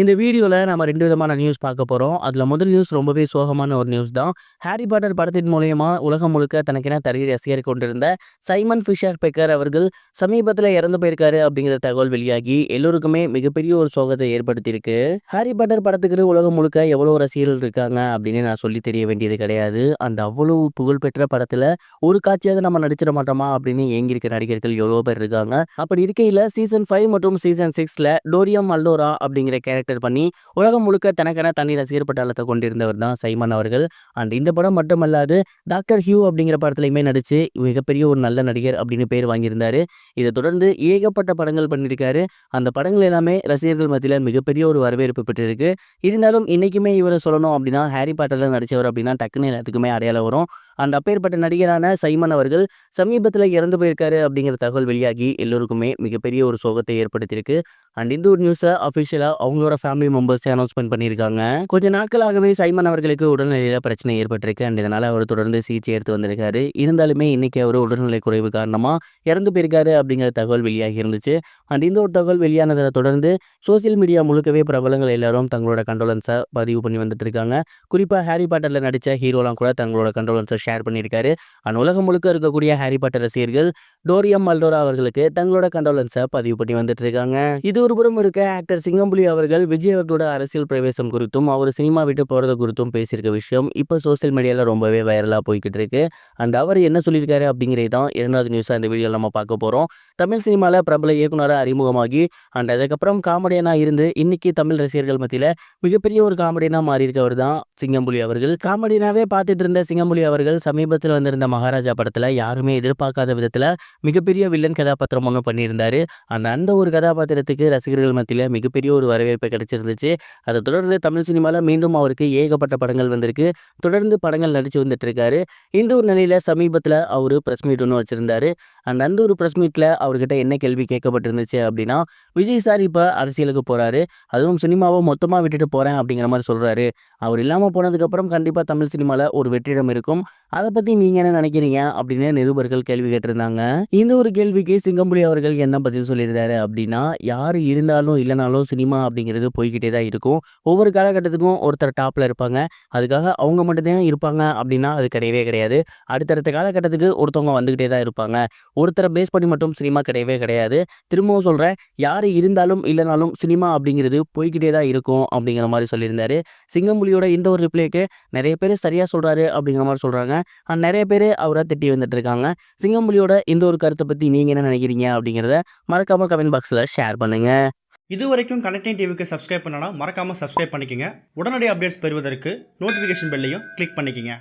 இந்த வீடியோவில் நம்ம ரெண்டு விதமான நியூஸ் பார்க்க போகிறோம் அதில் முதல் நியூஸ் ரொம்பவே சோகமான ஒரு நியூஸ் தான். ஹாரி பாட்டர் படத்தின் மூலயமா உலகம் முழுக்க தனக்கென தனி ரசிகர் கொண்டிருந்த சைமன் ஃபிஷர் பெக்கர் அவர்கள் சமீபத்தில் இறந்து போயிருக்காரு அப்படிங்கிற தகவல் வெளியாகி எல்லோருக்குமே மிகப்பெரிய ஒரு சோகத்தை ஏற்படுத்தியிருக்கு. ஹாரி பாட்டர் படத்துக்கு உலகம் முழுக்க எவ்வளோ ரசிகர்கள் இருக்காங்க அப்படின்னு நான் சொல்லி தெரிய வேண்டியது கிடையாது. அந்த அவ்வளோ புகழ்பெற்ற படத்தில் ஒரு காட்சியாக நம்ம நடிச்சிட மாட்டோமா அப்படின்னு ஏங்கியிருக்க நடிகர்கள் எவ்வளோ பேர் இருக்காங்க. அப்படி இருக்கையில் சீசன் ஃபைவ் மற்றும் சீசன் சிக்ஸில் டோரியம் அல்லோரா அப்படிங்கிற கேரக்டர் பண்ணி உலகம் முழுக்க தனக்கென தனி ரசிகர் பட்டாளத்தை கொண்டிருந்தவர் தான் சைமன் அவர்கள். அண்ட் இந்த படம் மட்டுமல்லாது டாக்டர் ஹியூ அப்படிங்கிற படத்துலையுமே நடிச்சு மிகப்பெரிய ஒரு நல்ல நடிகர் அப்படின்னு பேர் வாங்கியிருந்தாரு. இதை தொடர்ந்து ஏகப்பட்ட படங்கள் பண்ணியிருக்காரு. அந்த படங்கள் எல்லாமே ரசிகர்கள் மத்தியில் மிகப்பெரிய ஒரு வரவேற்பு பெற்றிருக்கு. இருந்தாலும் இன்னைக்குமே இவரை சொல்லணும் அப்படின்னா ஹாரி பாட்டரில் நடித்தவர் அப்படின்னா டக்குன்னு எல்லாத்துக்குமே அடையாளம் வரும். அந்த அப்பேற்பட்ட நடிகரான சைமன் அவர்கள் சமீபத்தில் இறந்து போயிருக்காரு அப்படிங்கிற தகவல் வெளியாகி எல்லோருக்குமே மிகப்பெரிய ஒரு சோகத்தை ஏற்படுத்தியிருக்கு. அண்ட் இந்த ஒரு நியூஸை அஃபிஷியலாக அவங்களோட ஃபேமிலி மெம்பர்ஸே அனௌன்ஸ்மெண்ட் பண்ணியிருக்காங்க. கொஞ்ச நாட்களாகவே சைமன் அவர்களுக்கு உடல்நிலையில் பிரச்சனை ஏற்பட்டிருக்கு. அண்ட் இதனால் அவர் தொடர்ந்து சிகிச்சை எடுத்து வந்திருக்காரு. இருந்தாலுமே இன்றைக்கி அவர் உடல்நிலை குறைவு காரணமாக இறந்து போயிருக்காரு அப்படிங்கிற தகவல் வெளியாகி இருந்துச்சு. அண்ட் இந்த ஒரு தகவல் வெளியானதை தொடர்ந்து சோசியல் மீடியா முழுக்கவே பிரபலங்கள் எல்லாரும் தங்களோட கண்டோலன்ஸை பதிவு பண்ணி வந்துட்டு இருக்காங்க. குறிப்பாக ஹாரி பாட்டரில் நடித்த ஹீரோலாம் கூட தங்களோட கண்டோலன்ஸை ஷேர் பண்ணியிருக்காரு. அண்ட் உலகம் முழுக்க இருக்கக்கூடிய ஹாரி பாட்டர் ரசிகர்கள் டோரியம் மல்டோரா அவர்களுக்கு தங்களோட கண்டோலன்ஸை பதிவு பண்ணி வந்துட்டு இருக்காங்க. இது ஒரு புறம் இருக்க ஆக்டர் சிங்கம்புலி அவர்கள் விஜய் அவர்களோட அரசியல் பிரவேசம் குறித்தும் அவர் சினிமா விட்டு போறது குறித்தும் பேசியிருக்க விஷயம் இப்போ சோசியல் மீடியால ரொம்பவே வைரலா போய்கிட்டு இருக்கு. அண்ட் அவர் என்ன சொல்லியிருக்காரு அப்படிங்கிறது தான் 2வது நியூஸா இந்த வீடியோவில் நம்ம பார்க்க போறோம். தமிழ் சினிமாவில் பிரபல இயக்குனராக அறிமுகமாகி அண்ட் அதுக்கப்புறம் காமெடியனாக இருந்து இன்னைக்கு தமிழ் ரசிகர்கள் மத்தியில் மிகப்பெரிய ஒரு காமெடியனாக மாறியிருக்கவர் தான் சிங்கம்புலி அவர்கள். காமெடியனாவே பார்த்துட்டு இருந்த சிங்கம்புலி அவர்கள் சமீபத்தில் வந்திருந்த மகாராஜா படத்தில் யாருமே எதிர்பார்க்காத விதத்தில் மிகப்பெரிய வில்லன் கதாபாத்திரம் ஒன்று பண்ணியிருந்தாரு. அந்த அந்த ஒரு கதாபாத்திரத்துக்கு ரசிகர்கள் மத்தியில் மிகப்பெரிய ஒரு வரவேற்பு கிடைச்சிருந்துச்சு. அதை தொடர்ந்து தமிழ் சினிமாவில் மீண்டும் அவருக்கு ஏகப்பட்ட படங்கள் வந்திருக்கு. தொடர்ந்து படங்கள் நடித்து வந்துட்டு இருக்காரு. இந்த ஒரு நிலையில் சமீபத்தில் அவர் ப்ரெஸ் மீட் ஒன்று வச்சுருந்தாரு அந்த அந்த ஒரு ப்ரெஸ் மீட்டில் அவர்கிட்ட என்ன கேள்வி கேட்கப்பட்டிருந்துச்சு அப்படின்னா, விஜய் சார் இப்போ அரசியலுக்கு போகிறாரு அதுவும் சினிமாவை மொத்தமாக விட்டுட்டு போகிறேன் அப்படிங்கிற மாதிரி சொல்கிறாரு அவர் இல்லாமல் போனதுக்கப்புறம் கண்டிப்பாக தமிழ் சினிமாவில் ஒரு வெற்றிடம் இருக்கும். அதை பற்றி நீங்கள் என்ன நினைக்கிறீங்க அப்படின்னு நிருபர்கள் கேள்வி கேட்டிருந்தாங்க. இந்த ஒரு கேள்விக்கு சிங்கம்புலி அவர்கள் என்ன பதில் சொல்லியிருந்தாரு அப்படின்னா, யார் இருந்தாலும் இல்லைனாலும் சினிமா அப்படிங்கிறது போய்க்கிட்டே தான் இருக்கும். ஒவ்வொரு காலகட்டத்துக்கும் ஒருத்தர் டாப்பில் இருப்பாங்க. அதுக்காக அவங்க மட்டும்தான் இருப்பாங்க அப்படின்னா அது கிடையவே கிடையாது. அடுத்தடுத்த காலகட்டத்துக்கு ஒருத்தவங்க வந்துக்கிட்டே தான் இருப்பாங்க. ஒருத்தரை பேஸ் பண்ணி மட்டும் சினிமா கிடையவே கிடையாது. திரும்பவும் சொல்கிறேன் யார் இருந்தாலும் இல்லைனாலும் சினிமா அப்படிங்கிறது போய்கிட்டே தான் இருக்கும் அப்படிங்கிற மாதிரி சொல்லியிருந்தாரு. சிங்கம்புலியோட இந்த ஒரு ரிப்ளைக்கு நிறைய பேர் சரியாக சொல்கிறாரு அப்படிங்கிற மாதிரி சொல்கிறாங்க அண்ட் நிறைய பேர் அவரை திட்டி வந்துட்டு இருக்காங்க. சிங்கம்புலியோட இந்த ஒரு கருத்தை பற்றி நீங்கள் என்ன நினைக்கிறீங்க அப்படிங்கிறத மறக்காம கமெண்ட் பாக்ஸில் ஷேர் பண்ணுங்க. இதுவரைக்கும் கனெக்டிங் டிவிக்கு சப்ஸ்கிரைப் பண்ணனா மறக்காம சப்ஸ்கிரைப் பண்ணிக்கங்க. உடனடி அப்டேட்ஸ் பெறுவதற்கு நோட்டிஃபிகேஷன் பெல்லையும் கிளிக் பண்ணிக்கங்க.